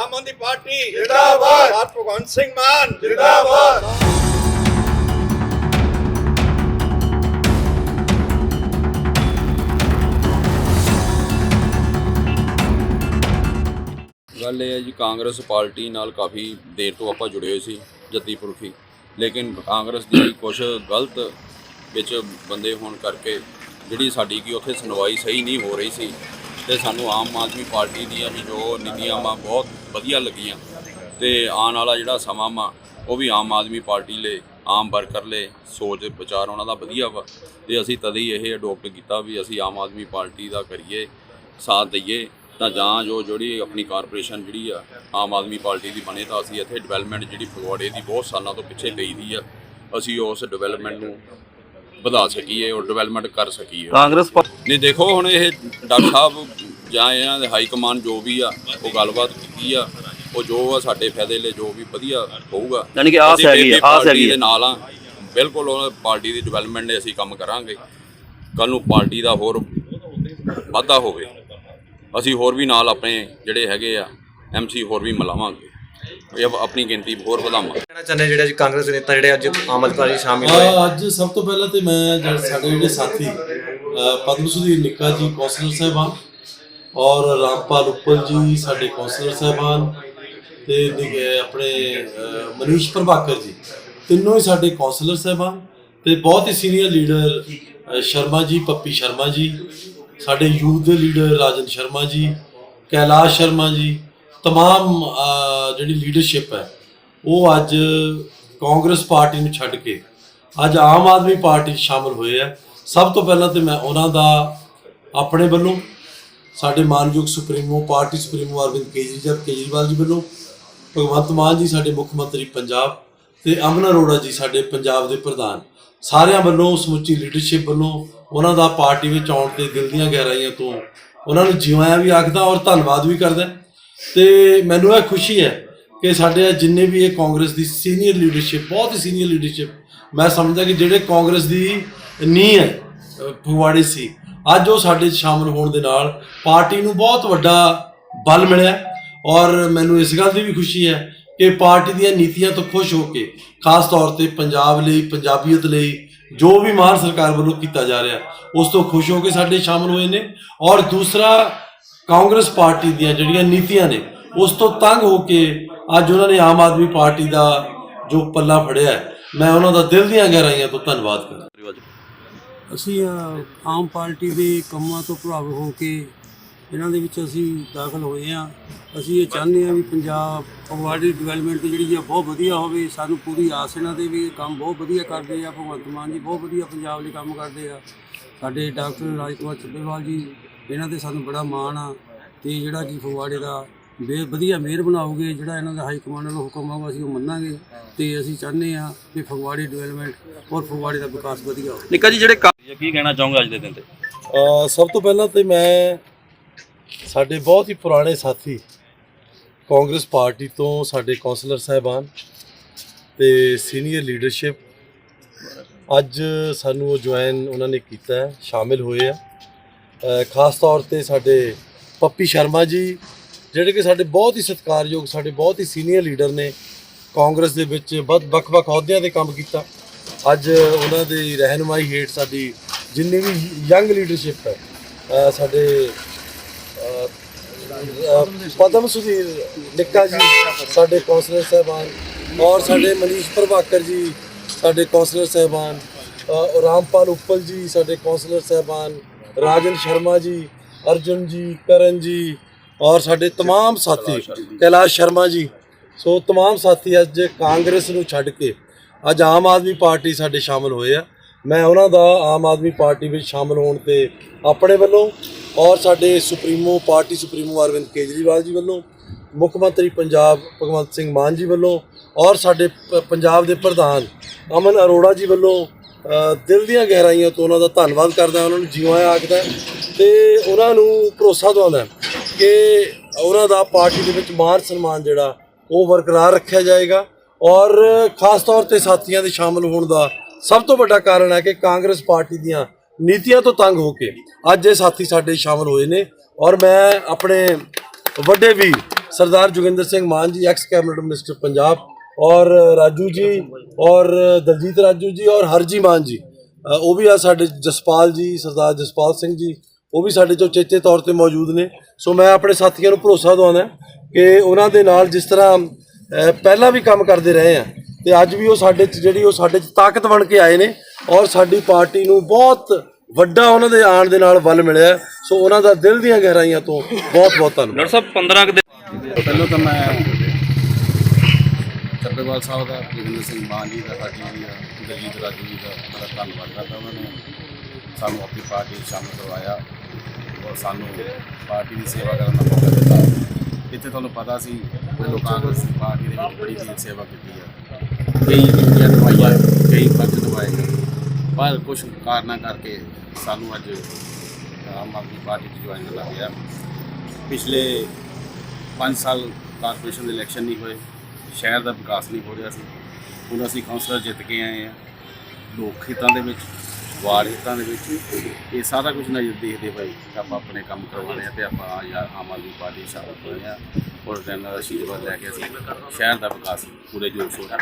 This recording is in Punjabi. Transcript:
ਆਮ ਆਦਮੀ ਪਾਰਟੀ ਜਿੰਦਾਬਾਦ। ਸਰਦਾਰ ਭਗਵੰਤ ਸਿੰਘ ਮਾਨ ਜਿੰਦਾਬਾਦ ਗੱਲ ਇਹ ਹੈ ਜੀ ਕਾਂਗਰਸ ਪਾਰਟੀ ਨਾਲ ਕਾਫੀ ਦੇਰ ਤੋਂ ਆਪਾਂ ਜੁੜੇ ਹੋਏ ਸੀ ਜੱਦੀ ਪੁਰਖੀ। ਲੇਕਿਨ ਕਾਂਗਰਸ ਦੀ ਕੁਝ ਗਲਤ ਵਿੱਚ ਬੰਦੇ ਹੋਣ ਕਰਕੇ ਜਿਹੜੀ ਸਾਡੀ ਕੀ ਉੱਥੇ ਸੁਣਵਾਈ ਸਹੀ ਨਹੀਂ ਹੋ ਰਹੀ ਸੀ ਤੇ ਸਾਨੂੰ ਆਮ ਆਦਮੀ ਪਾਰਟੀ ਦੀਆਂ ਵੀ ਜੋ ਨੀਤੀਆਂ ਵਾ ਬਹੁਤ ਵਧੀਆ ਲੱਗੀਆਂ। ਤੇ ਆਉਣ ਵਾਲਾ ਜਿਹੜਾ ਸਮਾਂ ਵਾ ਉਹ ਵੀ ਆਮ ਆਦਮੀ ਪਾਰਟੀ ਲਈ ਆਮ ਵਰਕਰ ਲਈ ਸੋਚ ਵਿਚਾਰ ਉਹਨਾਂ ਦਾ ਵਧੀਆ ਵਾ। ਤੇ ਅਸੀਂ ਤਦ ਹੀ ਇਹ ਅਡੋਪਟ ਕੀਤਾ ਵੀ ਅਸੀਂ ਆਮ ਆਦਮੀ ਪਾਰਟੀ ਦਾ ਕਰੀਏ ਸਾਥ ਦਈਏ। ਤਾਂ ਜਾਂ ਜੋ ਜਿਹੜੀ ਆਪਣੀ ਕਾਰਪੋਰੇਸ਼ਨ ਜਿਹੜੀ ਆ ਆਮ ਆਦਮੀ ਪਾਰਟੀ ਦੀ ਬਣੇ ਤਾਂ ਅਸੀਂ ਇੱਥੇ ਡਿਵੈਲਪਮੈਂਟ ਜਿਹੜੀ ਫਗਵਾੜੇ ਦੀ ਬਹੁਤ ਸਾਲਾਂ ਤੋਂ ਪਿੱਛੇ ਗਈ ਦੀ ਆ ਅਸੀਂ ਉਸ ਡਿਵੈਲਪਮੈਂਟ ਨੂੰ ਵਧਾ ਸਕੀਏ ਔਰ ਡਿਵੈਲਪਮੈਂਟ ਕਰ ਸਕੀਏ। ਕਾਂਗਰਸ ਨਹੀਂ ਦੇਖੋ ਹੁਣ ਇਹ ਡਾਕਟਰ ਸਾਹਿਬ ਜਾਂ ਇਹਨਾਂ ਦੇ ਹਾਈ ਕਮਾਂਡ ਜੋ ਵੀ ਆ ਉਹ ਗੱਲਬਾਤ ਕੀਤੀ ਆ ਉਹ ਜੋ ਆ ਸਾਡੇ ਫਾਇਦੇ ਲਈ ਜੋ ਵੀ ਵਧੀਆ ਹੋਊਗਾ। ਯਾਨੀ ਕਿ ਆਸ ਹੈਗੀ ਆ, ਆਸ ਹੈਗੀ। ਦੇ ਨਾਲ ਆ ਬਿਲਕੁਲ ਉਹ ਪਾਰਟੀ ਦੀ ਡਿਵੈਲਪਮੈਂਟ ਲਈ ਅਸੀਂ ਕੰਮ ਕਰਾਂਗੇ। ਕੱਲ ਨੂੰ ਪਾਰਟੀ ਦਾ ਹੋਰ ਵਾਧਾ ਹੋਵੇ ਅਸੀਂ ਹੋਰ ਵੀ ਨਾਲ ਆਪਣੇ ਜਿਹੜੇ ਹੈਗੇ ਆ ਐਮਸੀ ਹੋਰ ਵੀ ਮਿਲਾਵਾਂਗੇ। ਇਹ ਆਪਣੀ ਗਿਣਤੀ ਹੋਰ ਵਧਾਵਾਂਗੇ। ਕਹਿਣਾ ਚਾਹੁੰਦੇ ਜਿਹੜੇ ਅੱਜ ਕਾਂਗਰਸ ਦੇ ਨੇਤਾ ਜਿਹੜੇ ਅੱਜ ਆਮ ਆਦਮੀ ਪਾਰਟੀ ਸ਼ਾਮਿਲ ਹੋਏ। ਆ, ਅੱਜ ਸਭ ਤੋਂ ਪਹਿਲਾਂ ਤੇ ਮੈਂ ਜਿਹੜੇ ਸਾਡੇ ਜਿਹੜੇ ਸਾਥੀ ਪਦਮ ਸੁਧੀਰ ਨਿੱਕਾ ਜੀ ਕੌਂਸਲਰ ਸਾਹਿਬਾਨ ਔਰ ਰਾਮਪਾਲ ਉੱਪਲ ਜੀ ਸਾਡੇ ਕੌਂਸਲਰ ਸਾਹਿਬਾਨ ਤੇ ਨਿੱਕ- ਆਪਣੇ ਅ, ਮਨੀਸ਼ ਪ੍ਰਭਾਕਰ ਜੀ ਤਿੰਨੋਂ ਹੀ ਸਾਡੇ ਕੌਂਸਲਰ ਸਾਹਿਬਾਨ ਤੇ ਬਹੁਤ ਹੀ ਸੀਨੀਅਰ ਲੀਡਰ ਅ, ਸ਼ਰਮਾ ਜੀ ਪੱਪੀ ਸ਼ਰਮਾ ਜੀ ਸਾਡੇ ਯੂਥ ਦੇ ਲੀਡਰ ਰਾਜਨ ਸ਼ਰਮਾ ਜੀ ਕੈਲਾਸ਼ ਸ਼ਰਮਾ ਜੀ तमाम ਅ, ਜਿਹੜੀ ਲੀਡਰਸ਼ਿਪ ਹੈ ਉਹ ਅੱਜ ਕਾਂਗਰਸ ਪਾਰਟੀ ਨੂੰ ਛੱਡ ਕੇ ਅੱਜ ਆਮ ਆਦਮੀ ਪਾਰਟੀ 'ਚ ਸ਼ਾਮਲ ਹੋਏ ਆ ਸਭ ਤੋਂ ਪਹਿਲਾਂ ਤੇ ਮੈਂ ਉਹਨਾਂ ਦਾ ਆਪਣੇ ਵੱਲੋਂ ਸਾਡੇ ਮਾਨਯੋਗ supremo, party supremo Arvind Kejriwal Kejriwal ji ਵੱਲੋਂ ਭਗਵੰਤ ਮਾਨ ਜੀ ਸਾਡੇ ਮੁੱਖ ਮੰਤਰੀ ਪੰਜਾਬ ਤੇ ਅਮਨ ਅਰੋੜਾ ਜੀ ਸਾਡੇ ਪੰਜਾਬ ਦੇ ਪ੍ਰਧਾਨ। ਸਾਰਿਆਂ ਵੱਲੋਂ ਸਮੁੱਚੀ ਲੀਡਰਸ਼ਿਪ ਵੱਲੋਂ ਉਹਨਾਂ ਦਾ ਪਾਰਟੀ ਵਿੱਚ ਆਉਣ ਤੇ ਦਿਲ ਦੀਆਂ ਗਹਿਰਾਈਆਂ ਤੋਂ ਉਹਨਾਂ ਨੂੰ ਜਿਵਾਇਆ ਵੀ ਆਖਦਾ ਔਰ ਧੰਨਵਾਦ ਵੀ ਕਰਦਾ। ਤੇ ਮੈਨੂੰ ਇਹ ਖੁਸ਼ੀ ਹੈ ਕਿ ਸਾਡੇ ਜਿੰਨੇ ਵੀ ਇਹ ਕਾਂਗਰਸ ਦੀ ਸੀਨੀਅਰ ਲੀਡਰਸ਼ਿਪ ਬਹੁਤ ਹੀ ਸੀਨੀਅਰ ਲੀਡਰਸ਼ਿਪ ਮੈਂ ਸਮਝਦਾ ਕਿ ਜਿਹੜੇ ਕਾਂਗਰਸ ਦੀ ਨੀਂਹ ਹੈ ਫਗਵਾੜੇ ਸੀ ਅੱਜ ਉਹ ਸਾਡੇ 'ਚ ਸ਼ਾਮਲ ਹੋਣ ਦੇ ਨਾਲ ਪਾਰਟੀ ਨੂੰ ਬਹੁਤ ਵੱਡਾ ਬਲ ਮਿਲਿਆ ਔਰ ਮੈਨੂੰ ਇਸ ਗੱਲ ਦੀ ਵੀ ਖੁਸ਼ੀ ਹੈ ਕਿ ਪਾਰਟੀ ਦੀਆਂ ਨੀਤੀਆਂ ਤੋਂ ਖੁਸ਼ ਹੋ ਕੇ ਖਾਸ ਤੌਰ ਤੇ ਪੰਜਾਬ ਲਈ, ਪੰਜਾਬੀਅਤ ਲਈ ਜੋ ਵੀ ਮਾਨ ਸਰਕਾਰ ਵੱਲੋਂ ਕੀਤਾ ਜਾ ਰਿਹਾ, ਉਸ ਤੋਂ ਖੁਸ਼ ਹੋ ਕੇ ਸਾਡੇ ਸ਼ਾਮਲ ਹੋਏ ਨੇ ਔਰ ਦੂਸਰਾ ਕਾਂਗਰਸ ਪਾਰਟੀ ਦੀਆਂ ਜਿਹੜੀਆਂ ਨੀਤੀਆਂ ਨੇ, ਉਸ ਤੋਂ ਤੰਗ ਹੋ ਕੇ ਅੱਜ ਉਹਨਾਂ ਨੇ ਆਮ ਆਦਮੀ ਪਾਰਟੀ ਦਾ ਜੋ ਪੱਲਾ ਫੜਿਆ ਮੈਂ ਉਹਨਾਂ ਦਾ ਦਿਲ ਦੀਆਂ ਗਹਿਰਾਈਆਂ ਤੋਂ ਧੰਨਵਾਦ ਕਰਦਾ। ਅਸੀਂ ਆਮ ਪਾਰਟੀ ਦੇ ਕੰਮਾਂ ਤੋਂ ਪ੍ਰਭਾਵਿਤ ਹੋ ਕੇ ਇਹਨਾਂ ਦੇ ਵਿੱਚ ਅਸੀਂ ਦਾਖਲ ਹੋਏ ਹਾਂ। ਅਸੀਂ ਇਹ ਚਾਹੁੰਦੇ ਹਾਂ ਵੀ ਪੰਜਾਬ ਫਗਵਾੜੀ ਡਿਵੈਲਪਮੈਂਟ ਜਿਹੜੀ ਆ ਬਹੁਤ ਵਧੀਆ ਹੋਵੇ। ਸਾਨੂੰ ਪੂਰੀ ਆਸ ਇਹਨਾਂ ਦੇ ਵੀ ਇਹ ਕੰਮ ਬਹੁਤ ਵਧੀਆ ਕਰਦੇ ਆ। ਭਗਵੰਤ ਮਾਨ ਜੀ ਬਹੁਤ ਵਧੀਆ ਪੰਜਾਬ ਲਈ ਕੰਮ ਕਰਦੇ ਆ। ਸਾਡੇ ਡਾਕਟਰ ਰਾਜਕੁਮਾਰ ਚੱਬੇਵਾਲ ਜੀ, ਇਹਨਾਂ ਤੇ ਸਾਨੂੰ ਬੜਾ ਮਾਣ ਆ ਤੇ ਜਿਹੜਾ ਕਿ ਫਗਵਾੜੇ ਦਾ ਬੇ ਵਧੀਆ ਮੇਅਰ ਬਣਾਓਗੇ, ਜਿਹੜਾ ਇਹਨਾਂ ਦਾ ਹਾਈ ਕਮਾਂਡ ਵੱਲੋਂ ਹੁਕਮ ਆਊਗਾ, ਅਸੀਂ ਉਹ ਮੰਨਾਂਗੇ ਤੇ ਅਸੀਂ ਚਾਹੁੰਦੇ ਹਾਂ ਕਿ ਫਗਵਾੜੇ ਡਿਵੈਲਪਮੈਂਟ ਔਰ ਫਗਵਾੜੇ ਦਾ ਵਿਕਾਸ ਵਧੀਆ ਹੋਵੇ। ਨਿੱਕਾ ਜੀ, ਜਿਹੜੇ ਕਾ- ਕੀ ਕਹਿਣਾ ਚਾਹੋਗੇ ਅੱਜ ਦੇ ਦਿਨ ਤੇ? ਅ, ਸਭ ਤੋਂ ਪਹਿਲਾਂ ਤੇ ਮੈਂ ਸਾਡੇ ਬਹੁਤ ਹੀ ਪੁਰਾਣੇ ਸਾਥੀ ਕਾਂਗਰਸ ਪਾਰਟੀ ਤੋਂ ਸਾਡੇ ਕੌਂਸਲਰ ਸਾਹਿਬਾਨ ਤੇ ਸੀਨੀਅਰ ਲੀਡਰਸ਼ਿਪ ਅੱਜ ਸਾਨੂੰ ਉਹ ਜੁਆਇਨ ਉਹਨਾਂ ਨੇ ਕੀਤਾ ਹੈ ਸ਼ਾਮਿਲ ਹੋਏ ਆ। ਅ, ਖਾਸ ਤੌਰ ਤੇ ਸਾਡੇ ਪੱਪੀ ਸ਼ਰਮਾ ਜੀ ਜਿਹੜੇ ਕਿ ਸਾਡੇ ਬਹੁਤ ਹੀ ਸਤਿਕਾਰਯੋਗ ਸਾਡੇ ਬਹੁਤ ਹੀ ਸੀਨੀਅਰ ਲੀਡਰ ਨੇ ਕਾਂਗਰਸ ਦੇ ਵਿੱਚ ਵੱਖ ਵੱਖ-ਵੱਖ ਅਹੁਦਿਆਂ ਤੇ ਕੰਮ ਕੀਤਾ। ਅੱਜ ਉਹਨਾਂ ਦੀ ਰਹਿਨਮਾਈ ਹੇਠ ਸਾਡੀ ਜਿੰਨੀ ਵੀ ਯੰਗ ਲੀਡਰਸ਼ਿਪ ਹੈ ਅ, ਸਾਡੇ ਅ, ਅ, ਪਦਮ ਸੁਧੀਰ ਨਿੱਕਾ ਜੀ ਸਾਡੇ ਕੌਂਸਲਰ ਸਾਹਿਬਾਨ ਔਰ ਸਾਡੇ ਮਨੀਸ਼ ਪ੍ਰਭਾਕਰ ਜੀ ਸਾਡੇ ਕੌਂਸਲਰ ਸਾਹਿਬਾਨ ਅ, ਰਾਮਪਾਲ ਉੱਪਲ ਜੀ ਸਾਡੇ ਕੌਂਸਲਰ ਸਾਹਿਬਾਨ ਰਾਜਨ ਸ਼ਰਮਾ ਜੀ ਅਰਜੁਨ ਜੀ ਕਰਨ ਜੀ ਔਰ ਸਾਡੇ तमाम ਸਾਥੀ ਕੈਲਾਸ਼ ਸ਼ਰਮਾ ਜੀ ਸੋ तमाम ਸਾਥੀ ਅੱਜ ਕਾਂਗਰਸ ਨੂੰ ਛੱਡ ਕੇ ਅੱਜ ਆਮ ਆਦਮੀ ਪਾਰਟੀ ਸਾਡੇ ਸ਼ਾਮਲ ਹੋਏ ਆ। ਮੈਂ ਉਹਨਾਂ ਦਾ ਆਮ ਆਦਮੀ ਪਾਰਟੀ ਵਿੱਚ ਸ਼ਾਮਲ ਹੋਣ ਤੇ ਆਪਣੇ ਵੱਲੋਂ ਔਰ ਸਾਡੇ supremo party supremo Arvind Kejriwal ji ਵੱਲੋਂ, ਮੁੱਖ ਮੰਤਰੀ ਪੰਜਾਬ ਭਗਵੰਤ ਸਿੰਘ ਮਾਨ ਜੀ ਵੱਲੋਂ ਔਰ ਸਾਡੇ ਪੰਜਾਬ ਦੇ ਪ੍ਰਧਾਨ ਅਮਨ ਅਰੋੜਾ ਜੀ ਵੱਲੋਂ ਦਿਲ ਦੀਆਂ ਗਹਿਰਾਈਆਂ ਤੋਂ ਉਹਨਾਂ ਦਾ ਧੰਨਵਾਦ ਕਰਦਾ, ਉਹਨਾਂ ਨੂੰ ਜੀਵਾਂ ਆਖਦਾ ਤੇ ਉਹਨਾਂ ਨੂੰ ਭਰੋਸਾ ਦਵਾਉਂਦਾ ਕਿ ਉਹਨਾਂ ਦਾ ਪਾਰਟੀ ਦੇ ਵਿੱਚ ਮਾਨ ਸਨਮਾਨ ਜਿਹੜਾ ਉਹ ਬਰਕਰਾਰ ਰੱਖਿਆ ਜਾਏਗਾ। ਔਰ ਖਾਸ ਤੌਰ ਤੇ ਸਾਥੀਆਂ ਦੇ ਸ਼ਾਮਲ ਹੋਣ ਦਾ ਸਭ ਤੋਂ ਵੱਡਾ ਕਾਰਨ ਹੈ ਕਿ ਕਾਂਗਰਸ ਪਾਰਟੀ ਦੀਆਂ ਨੀਤੀਆਂ ਤੋਂ ਤੰਗ ਹੋ ਕੇ ਅੱਜ ਇਹ ਸਾਥੀ ਸਾਡੇ ਸ਼ਾਮਲ ਹੋਏ ਨੇ। ਔਰ ਮੈਂ ਆਪਣੇ ਵੱਡੇ ਵੀ ਸਰਦਾਰ ਜੁਗਿੰਦਰ ਸਿੰਘ ਮਾਨ ਜੀ ਐਕਸ ਕੈਬਨਿਟ ਮਿਨਿਸਟਰ ਪੰਜਾਬ ਔਰ ਰਾਜੂ ਜੀ ਔਰ ਦਲਜੀਤ ਰਾਜੂ ਜੀ ਔਰ ਹਰਜੀ ਮਾਨ ਜੀ ਉਹ ਵੀ ਆ ਸਾਡੇ ਜਸਪਾਲ ਜੀ, ਸਰਦਾਰ ਜਸਪਾਲ ਸਿੰਘ ਜੀ, ਉਹ ਵੀ ਸਾਡੇ ਚੋਂ ਚੇਤੇ ਤੌਰ ਤੇ ਮੌਜੂਦ ਨੇ। ਸੋ ਮੈਂ ਆਪਣੇ ਸਾਥੀਆਂ ਨੂੰ ਭਰੋਸਾ ਦਵਾਉਣਾ ਕਿ ਉਹਨਾਂ ਦੇ ਨਾਲ ਜਿਸ ਤਰ੍ਹਾਂ ਪਹਿਲਾਂ ਵੀ ਕੰਮ ਕਰਦੇ ਰਹੇ ਆ ਤੇ ਅੱਜ ਵੀ ਉਹ ਸਾਡੇ ਚ ਜਿਹੜੀ ਉਹ ਸਾਡੇ ਚ ਤਾਕਤ ਬਣ ਕੇ ਆਏ ਨੇ ਔਰ ਸਾਡੀ ਪਾਰਟੀ ਨੂੰ ਬਹੁਤ ਵੱਡਾ ਉਹਨਾਂ ਦੇ ਆਉਣ ਦੇ ਨਾਲ ਬਲ ਮਿਲਿਆ ਸੋ ਉਹਨਾਂ ਦਾ ਦਿਲ ਦੀਆਂ ਗਹਿਰਾਈਆਂ ਤੋਂ ਬਹੁਤ ਬਹੁਤ ਧੰਨਵਾਦ। ਡਾਕਟਰ ਸਾਹਿਬ 15 ਕੁ ਦਿਨ ਪਹਿਲਾਂ ਤਾਂ ਮੈਂ ਚੱਬੇਵਾਲ ਸਾਹਿਬ ਦਾ ਜੋਗਿੰਦਰ ਸਿੰਘ ਮਾਨ ਜੀ ਦਾ ਸਾਡੀ ਜੀ ਦਾ ਦਲਜੀਤ ਰਾਜੂ ਜੀ ਦਾ ਬੜਾ ਧੰਨਵਾਦ ਕਰਦਾ ਉਹਨਾਂ ਨੇ। ਸਾਨੂੰ ਆਪਣੀ ਪਾਰਟੀ ਵਿੱਚ ਸ਼ਾਮਲ ਕਰਵਾਇਆ ਔਰ ਸਾਨੂੰ ਪਾਰਟੀ ਦੀ ਸੇਵਾ ਕਰਨ ਦਾ ਮੌਕਾ ਦਿੱਤਾ। ਇੱਥੇ ਤੁਹਾਨੂੰ ਪਤਾ ਸੀ ਕਿ ਕਾਂਗਰਸ ਪਾਰਟੀ ਦੇ ਵਿੱਚ ਬੜੀ ਦੇਰ ਸੇਵਾ ਕੀਤੀ ਆ। ਕਈ ਡਿਊਟੀਆਂ ਨਿਭਾਈਆਂ ਕਈ ਫਰਜ਼ ਦਵਾਏ ਪਰ ਕੁਝ ਕਾਰਨਾਂ ਕਰਕੇ ਸਾਨੂੰ ਅੱਜ ਆਮ ਆਦਮੀ ਪਾਰਟੀ 'ਚ ਜੁਆਇਨ ਕਰਨਾ ਪਿਆ ਪਿਛਲੇ 5 ਸਾਲ ਕਾਰਪੋਰੇਸ਼ਨ ਦੇ ਇਲੈਕਸ਼ਨ ਨਹੀਂ ਹੋਏ, ਸ਼ਹਿਰ ਦਾ ਵਿਕਾਸ ਨਹੀਂ ਹੋ ਰਿਹਾ ਸੀ। ਹੁਣ ਅਸੀਂ ਕਾਉਂਸਲਰ ਜਿੱਤ ਕੇ ਆਏ ਆ ਲੋਕ ਹਿੱਤਾਂ ਦੇ ਵਿੱਚ ਵਾਰਡ ਹਿੱਤਾਂ ਦੇ ਵਿੱਚ ਇਹ ਸਾਰਾ ਕੁਝ ਨਜ਼ਰ ਦੇਖਦੇ ਹੋਏ ਆਪਾਂ ਆਪਣੇ ਕੰਮ ਕਰਵਾਉਣੇ ਆ ਤੇ ਆਪਾਂ ਯਾਰ ਆਮ ਆਦਮੀ ਪਾਰਟੀ ਸ਼ਾਮਲ ਹੋਏ ਆ। ਔਰ ਇਹਨਾਂ ਦਾ ਆਸ਼ੀਰਵਾਦ ਲੈ ਕੇ ਅਸੀਂ ਸ਼ਹਿਰ ਦਾ ਵਿਕਾਸ ਪੂਰੇ ਜੋਰ ਸ਼ੋਰ ਨਾਲ